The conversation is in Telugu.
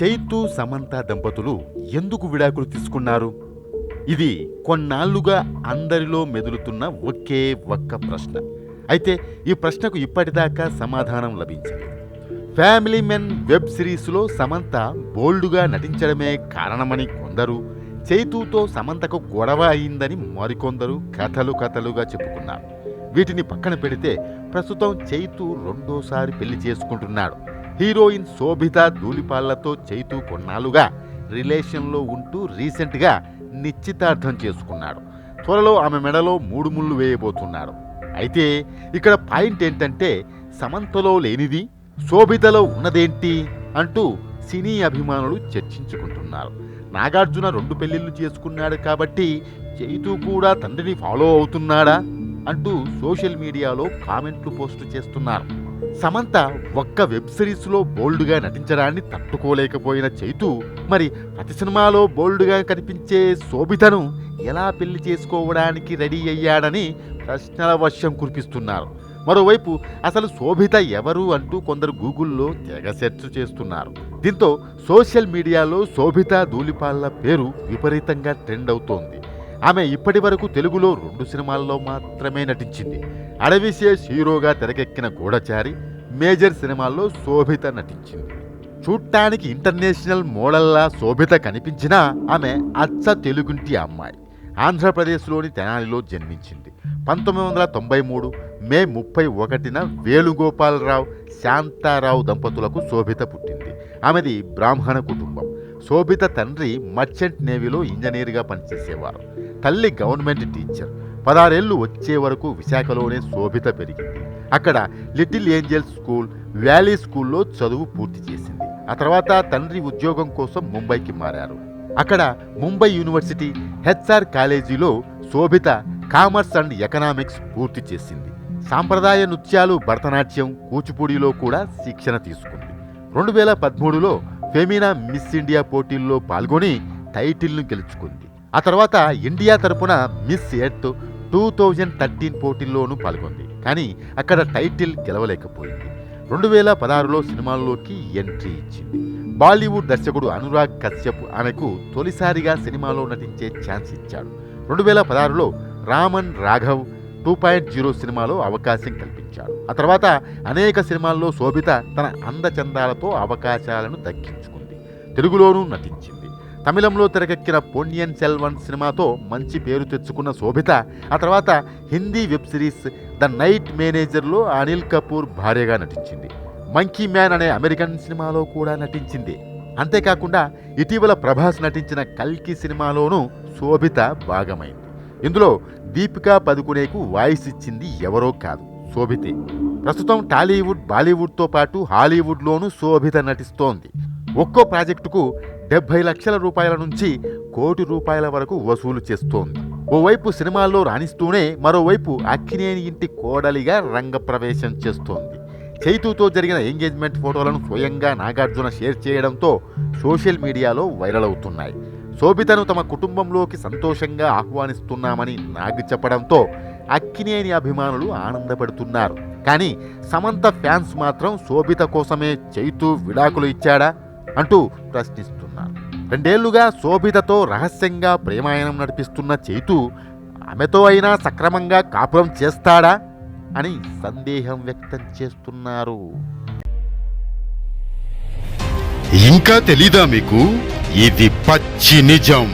చైతు సమంత దంపతులు ఎందుకు విడాకులు తీసుకున్నారు? ఇది కొన్నాళ్ళుగా అందరిలో మెదులుతున్న ఒకే ఒక్క ప్రశ్న. అయితే ఈ ప్రశ్నకు ఇప్పటిదాకా సమాధానం లభించింది ఫ్యామిలీ మెన్ వెబ్ సిరీస్లో సమంత బోల్డుగా నటించడమే కారణమని కొందరు చైతూతో సమంతకు గొడవ అయిందని మరికొందరు కథలు కథలుగా చెప్పుకున్నారు. వీటిని పక్కన పెడితే ప్రస్తుతం చైతు రెండోసారి పెళ్ళి చేసుకుంటున్నాడు. హీరోయిన్ శోభిత ధూళిపాళ్ళతో చైతు కొన్నాళ్ళుగా రిలేషన్లో ఉంటూ రీసెంట్గా నిశ్చితార్థం చేసుకున్నాడు. త్వరలో ఆమె మెడలో మూడు ముళ్ళు వేయబోతున్నాడు. అయితే ఇక్కడ పాయింట్ ఏంటంటే సమంతలో లేనిది శోభితలో ఉన్నదేంటి అంటూ సినీ అభిమానులు చర్చించుకుంటున్నారు. నాగార్జున రెండు పెళ్ళిళ్ళు చేసుకున్నాడు కాబట్టి చైతు కూడా తండ్రిని ఫాలో అవుతున్నాడా అంటూ సోషల్ మీడియాలో కామెంట్లు పోస్ట్ చేస్తున్నారు. సమంత ఒక్క వెబ్ సిరీస్లో బోల్డ్గా నటించడాన్ని తట్టుకోలేకపోయిన చైతు మరి ప్రతి సినిమాలో బోల్డ్గా కనిపించే శోభితను ఎలా పెళ్ళి చేసుకోవడానికి రెడీ అయ్యాడని ప్రశ్నల వర్షం కురిపిస్తున్నారు. మరోవైపు అసలు శోభిత ఎవరు అంటూ కొందరు గూగుల్లో తెగ సెర్చ్ చేస్తున్నారు. దీంతో సోషల్ మీడియాలో శోభిత ధూళిపాళ్ళ పేరు విపరీతంగా ట్రెండ్ అవుతోంది. ఆమె ఇప్పటి వరకు తెలుగులో రెండు సినిమాల్లో మాత్రమే నటించింది. అడవిశేష్ హీరోగా తెరకెక్కిన గూఢచారి మేజర్ సినిమాల్లో శోభిత నటించింది. చూడటానికి ఇంటర్నేషనల్ మోడల్లా శోభిత కనిపించినా ఆమె అచ్చ తెలుగుంటి అమ్మాయి. ఆంధ్రప్రదేశ్లోని తెనాలిలో జన్మించింది. పంతొమ్మిది వందల తొంభై మూడు మే ముప్పై ఒకటిన వేణుగోపాలరావు శాంతారావు దంపతులకు శోభిత పుట్టింది. ఆమెది బ్రాహ్మణ కుటుంబం. శోభిత తండ్రి మర్చెంట్ నేవీలో ఇంజనీర్గా పనిచేసేవారు. తల్లి గవర్నమెంట్ టీచర్. పదారేళ్ళు వచ్చే వరకు విశాఖలోనే శోభిత పెరిగింది. అక్కడ లిటిల్ ఏంజల్ స్కూల్ వ్యాలీ స్కూల్లో చదువు పూర్తి చేసింది. ఆ తర్వాత తండ్రి ఉద్యోగం కోసం ముంబైకి మారారు. అక్కడ ముంబై యూనివర్సిటీ హెచ్ఆర్ కాలేజీలో శోభిత కామర్స్ అండ్ ఎకనామిక్స్ పూర్తి చేసింది. సాంప్రదాయ నృత్యాలు భరతనాట్యం కూచిపూడిలో కూడా శిక్షణ తీసుకుంది. రెండు వేల పదమూడులో ఫెమినా మిస్ ఇండియా పోటీల్లో పాల్గొని టైటిల్ను గెలుచుకుంది. ఆ తర్వాత ఇండియా తరపున Miss Earth two thousand thirteen పోటీల్లోనూ పాల్గొంది. కానీ అక్కడ టైటిల్ గెలవలేకపోయింది. రెండు వేల పదహారులో సినిమాల్లోకి ఎంట్రీ ఇచ్చింది. బాలీవుడ్ దర్శకుడు అనురాగ్ కశ్యప్ ఆమెకు తొలిసారిగా సినిమాలో నటించే ఛాన్స్ ఇచ్చాడు. రెండు వేల పదహారులో Raman Raghav two point zero సినిమాలో అవకాశం కల్పించాడు. ఆ తర్వాత అనేక సినిమాల్లో శోభిత తన అందచందాలతో అవకాశాలను దక్కించుకుంది. తెలుగులోనూ నటించింది. తమిళంలో తెరకెక్కిన పొన్నియన్ సెల్వన్ సినిమాతో మంచి పేరు తెచ్చుకున్న శోభిత ఆ తర్వాత Hindi web series The Night మేనేజర్లో Anil Kapoor భార్యగా నటించింది. మంకీ మ్యాన్ అనే అమెరికన్ సినిమాలో కూడా నటించింది. అంతేకాకుండా ఇటీవల ప్రభాస్ నటించిన కల్కి సినిమాలోనూ శోభిత భాగమైంది. ఇందులో దీపికా పదుకునేకు వాయిస్ ఇచ్చింది ఎవరో కాదు శోభితే. ప్రస్తుతం టాలీవుడ్ బాలీవుడ్తో పాటు హాలీవుడ్లోనూ శోభిత నటిస్తోంది. ఒక్కో ప్రాజెక్టుకు డెబ్బై లక్షల రూపాయల నుంచి కోటి రూపాయల వరకు వసూలు చేస్తోంది. ఓవైపు సినిమాల్లో రాణిస్తూనే మరోవైపు అక్కినేని ఇంటి కోడలిగా రంగప్రవేశం చేస్తోంది. చైతుతో జరిగిన ఎంగేజ్మెంట్ ఫోటోలను స్వయంగా నాగార్జున షేర్ చేయడంతో సోషల్ మీడియాలో వైరల్ అవుతున్నాయి. శోభితను తమ కుటుంబంలోకి సంతోషంగా ఆహ్వానిస్తున్నామని నాగ్ చెప్పడంతో అక్కినేని అభిమానులు ఆనందపడుతున్నారు. కానీ సమంత ఫ్యాన్స్ మాత్రం శోభిత కోసమే చైతు విడాకులు ఇచ్చాడా? అంటూ ప్రశ్నిస్తున్నారు రెండేళ్ళుగా శోభితతో రహస్యంగా ప్రేమాయణం నడిపిస్తున్న చైతు ఆమెతో అయినా సక్రమంగా కాపురం చేస్తాడా అని సందేహం వ్యక్తం చేస్తున్నారు. ఇంకా తెలీదా మీకు? ఇది పచ్చి నిజం.